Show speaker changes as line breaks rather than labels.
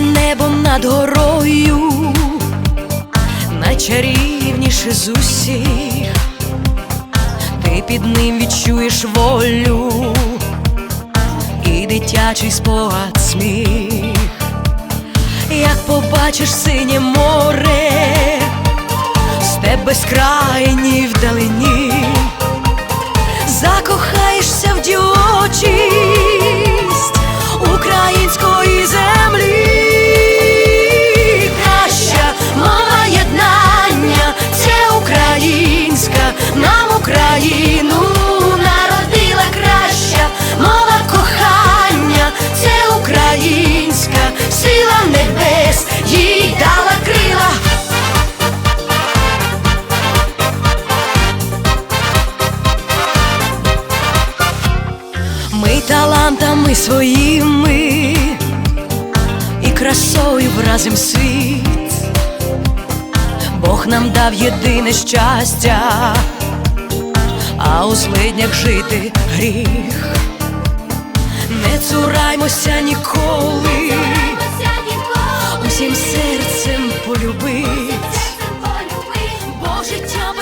над горою, найчарівніше з усіх, ти під ним відчуєш волю і дитячий спогад сміх, як побачиш синє море, степ безкрайній вдалині, Україну народила краща мова кохання, це українська, сила небес, їй дала крила. Ми талантами своїми і красою вразим світ. Бог нам дав єдине щастя, а у злиднях жити гріх. Не цураймося ніколи, усім серцем полюбить, бо життя.